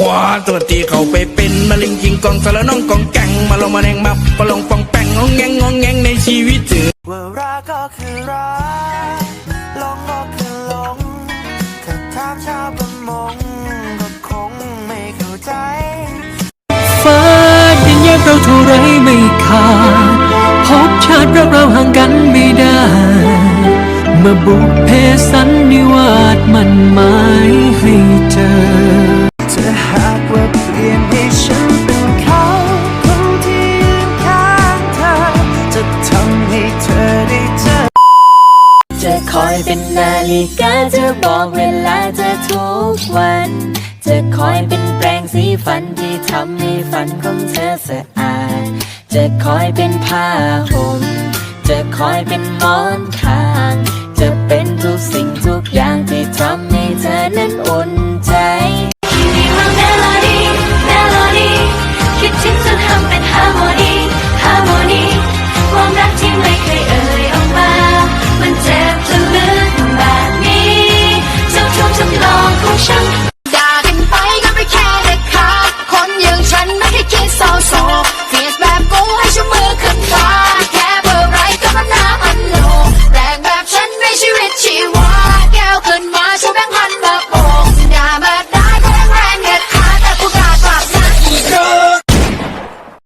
ขวาตัวตีเข้าไปเป็นมะเร็งกิงกองสารน้องกองแกงมาลงมาแนงมาปลงปองแปงงองแงงงองแงงในชีวิตเจอว่ารักก็คือรักหลงก็คือหลงถ้าถามชาวประมงก็คงไม่เข้าใจฟ้าดินแยกเราเท่าไรไม่ขาดพบชาติรักเราห่างกันไม่ได้เมื่อบุพเพสันนิวาสมันหมายให้ ฉันเป็นเขาคนที่ยืนข้างเธอ จะทำให้เธอได้เจอ จะคอยเป็นนาฬิกาจะบอกเวลาเธอทุกวัน จะคอยเป็นแปรงสีฟันที่ทำให้ฟันของเธอสะอาด จะคอยเป็นผ้าห่ม จะคอยเป็นหมอนข้าง จะเป็นทุกสิ่งทุกอย่างที่ทำให้เธอนั้นอุ่นใจ